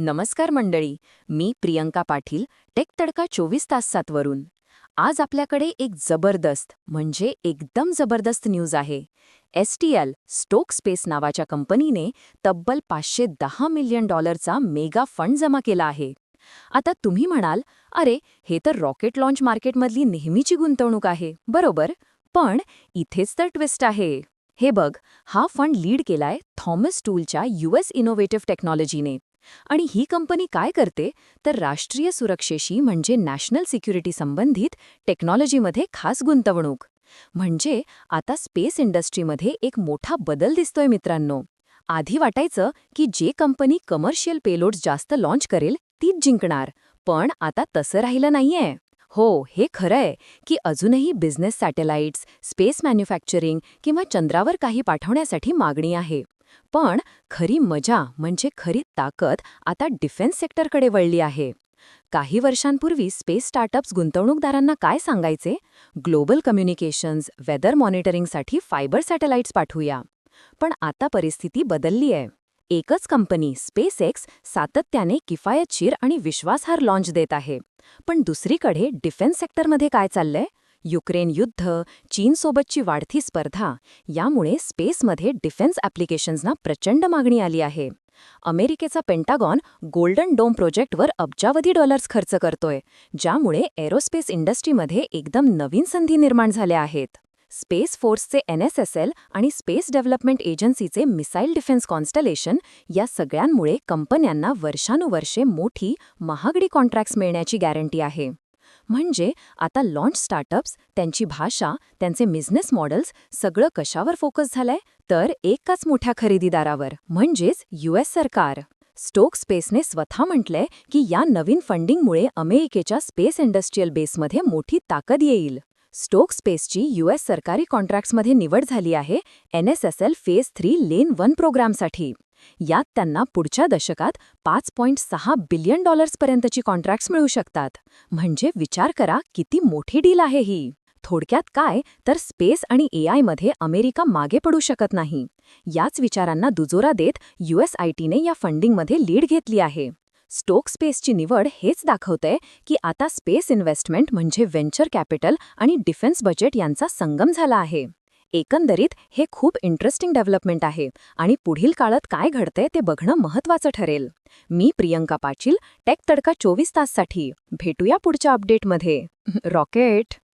नमस्कार मंडळी मी प्रियंका पाटील टेक तडका चोवीस तास सातवरून आज आपल्याकडे एक जबरदस्त म्हणजे एकदम जबरदस्त न्यूज आहे. S T L Stoke space नावाच्या कंपनीने तब्बल पाचशे दहा मिलियन डॉलरचा मेगा फंड जमा केला आहे. आता तुम्ही म्हणाल अरे हे तर रॉकेट लॉन्च मार्केटमधली नेहमीची गुंतवणूक आहे. बरोबर पण इथेच तर ट्विस्ट आहे. हे बघ हा फंड लीड केलाय थॉमस टूलच्या युएस इनोव्हेटिव्ह टेक्नॉलॉजीने. आणि ही कंपनी काय करते? तर राष्ट्रीय सुरक्षेशी म्हणजे नॅशनल सिक्युरिटी संबंधित टेक्नॉलॉजीमध्ये खास गुंतवणूक. म्हणजे आता स्पेस इंडस्ट्रीमध्ये एक मोठा बदल दिसतोय मित्रांनो. आधी वाटायचं की जे कंपनी कमर्शियल पेलोड्स जास्त लाँच करेल तीच जिंकणार. पण आता तसं राहिलं नाहीये. हो हे खरंय की अजूनही बिझनेस सॅटेलाइट्स स्पेस मॅन्युफॅक्चरिंग किंवा चंद्रावर काही पाठवण्यासाठी मागणी आहे. पण खरी मजा म्हणजे खरी ताकद आता डिफेन्स सेक्टरकडे वळली आहे. काही वर्षांपूर्वी स्पेस स्टार्टअप्स गुंतवणूकदारांना काय सांगायचे? ग्लोबल कम्युनिकेशन्स वेदर मॉनिटरिंगसाठी फायबर सॅटेलाइट्स पाठवूया. पण आता परिस्थिती बदलली आहे. एकच कंपनी स्पेस एक्स सातत्याने किफायतशीर आणि विश्वासार्ह लॉन्च देत आहे. पण दुसरीकडे डिफेन्स सेक्टरमध्ये काय चाललंय? युक्रेन युद्ध चीनसोबतची वाढती स्पर्धा यामुळे स्पेसमध्ये डिफेन्स ॲप्लिकेशन्सना प्रचंड मागणी आली आहे. अमेरिकेचा पेंटागॉन गोल्डन डोम प्रोजेक्टवर अब्जावधी डॉलर्स खर्च करतोय ज्यामुळे एरोस्पेस इंडस्ट्रीमध्ये एकदम नवीन संधी निर्माण झाल्या आहेत. स्पेस फोर्सचे एनएसएसएल आणि स्पेस डेव्हलपमेंट एजन्सीचे मिसाईल डिफेन्स कॉन्स्टलेशन या सगळ्यांमुळे कंपन्यांना वर्षानुवर्षे मोठी महागडी कॉन्ट्रॅक्ट्स मिळण्याची गॅरंटी आहे. म्हणजे आता लॉन्च स्टार्टअप्स त्यांची भाषा त्यांचे बिझनेस मॉडेल्स सगळं कशावर फोकस झालंय? तर एकाच मोठ्या खरेदीदारावर म्हणजेच युएस सरकार. स्टोक स्पेसने स्वतः म्हटलंय की या नवीन फंडिंगमुळे अमेरिकेच्या स्पेस इंडस्ट्रीयल बेसमध्ये मोठी ताकद येईल. स्टोक स्पेसची युएस सरकारी कॉन्ट्रॅक्ट्समध्ये निवड झाली आहे N S S L phase three lane one प्रोग्रामसाठी यात त्यांना पुढच्या दशकात पाच पॉईंट सहा बिलियन डॉलर्सपर्यंतची कॉन्ट्रॅक्ट्स मिळू शकतात. म्हणजे विचार करा किती मोठी डील आहे ही. थोडक्यात काय तर स्पेस आणि एआयमध्ये अमेरिका मागे पडू शकत नाही. याच विचारांना दुजोरा देत युएस आय टीने या फंडिंगमध्ये लीड घेतली आहे. स्टोक स्पेसची निवड हेच दाखवतंय की आता स्पेस इन्व्हेस्टमेंट म्हणजे व्हेंचर कॅपिटल आणि डिफेन्स बजेट यांचा संगम झाला आहे. एकंदरीत हे खूप इंटरेस्टिंग डेव्हलपमेंट आहे. आणि पुढील काळात काय घडतंय ते बघणं महत्वाचं ठरेल. मी प्रियंका पाटील टेक तडका चोवीस ताससाठी. भेटूया पुढच्या अपडेटमध्ये रॉकेट